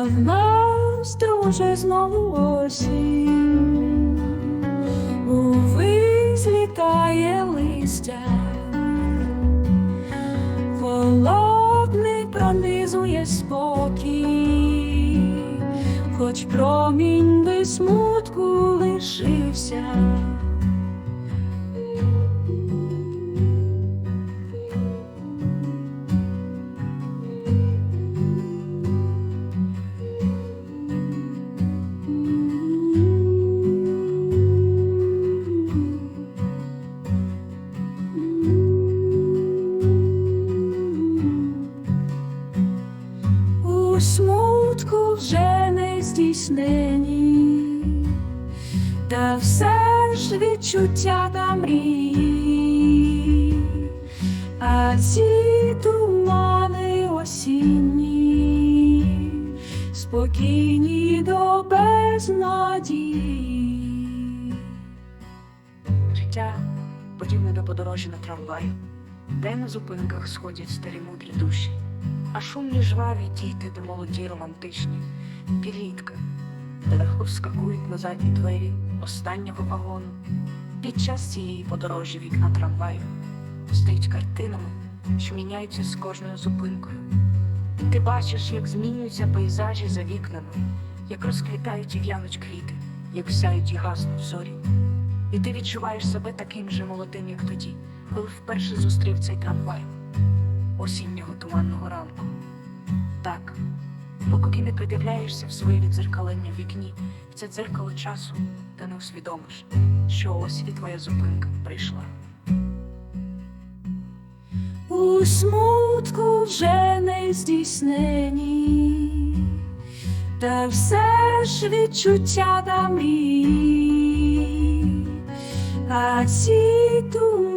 а в нас друже знову осінь. Увись літає листя, холодний пронизує спокій, хоч промінь без смутку лишився. Смутку вже не здійснені, та все ж відчуття та мрії, а ці тумани осінні, спокійні до безнадії. Життя подібне до подорожі на трамваю, де на зупинках сходять старі мудрі душі, а шумні жваві діти, де молоді романтичні, підлітки, де легко вскакують на задні двері останнього вагону. Під час цієї подорожі вікна трамваю стають картинами, що міняються з кожною зупинкою. Ти бачиш, як змінюються пейзажі за вікнами, як розквітають і в'януть квіти, як сяють і гаснуть зорі. І ти відчуваєш себе таким же молодим, як тоді, коли вперше зустрів цей трамвай осіннього туманного ранку. Так, поки не придивляєшся в своє відзеркалення в вікні, в це дзеркало часу, та не усвідомиш, що ось і твоя зупинка прийшла. У смутку вже не здійснені, та все ж відчуття та мрії, а ці тумани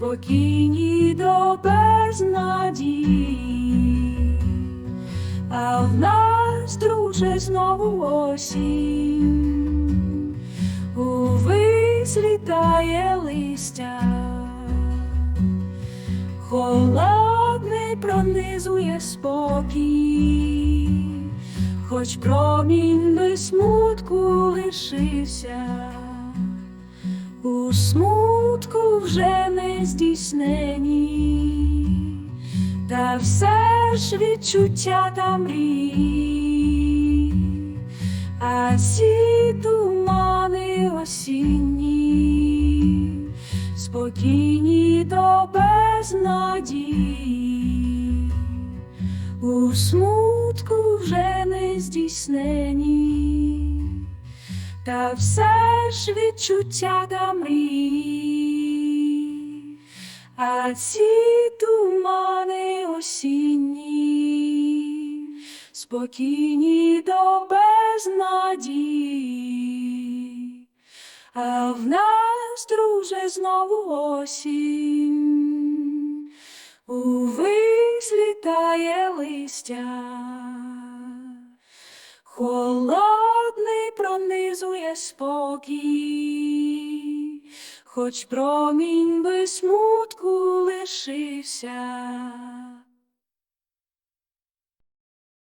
спокійні до безнадії, а в нас, друже, знову осінь. Увись літає листя, холодний пронизує спокій, хоч промінь без смутку лишився, у смутку вже не здійснені, та все ж відчуття та мрії. А ці тумани осінні, спокійні до безнадії, у смутку вже не здійснені, та все ж відчуття та мрії, а ці тумани осінні, спокійні до безнадії, а в нас, друже, знову осінь, увись літає листя, холодний пронизує спокій, хоч промінь без смутку лишився.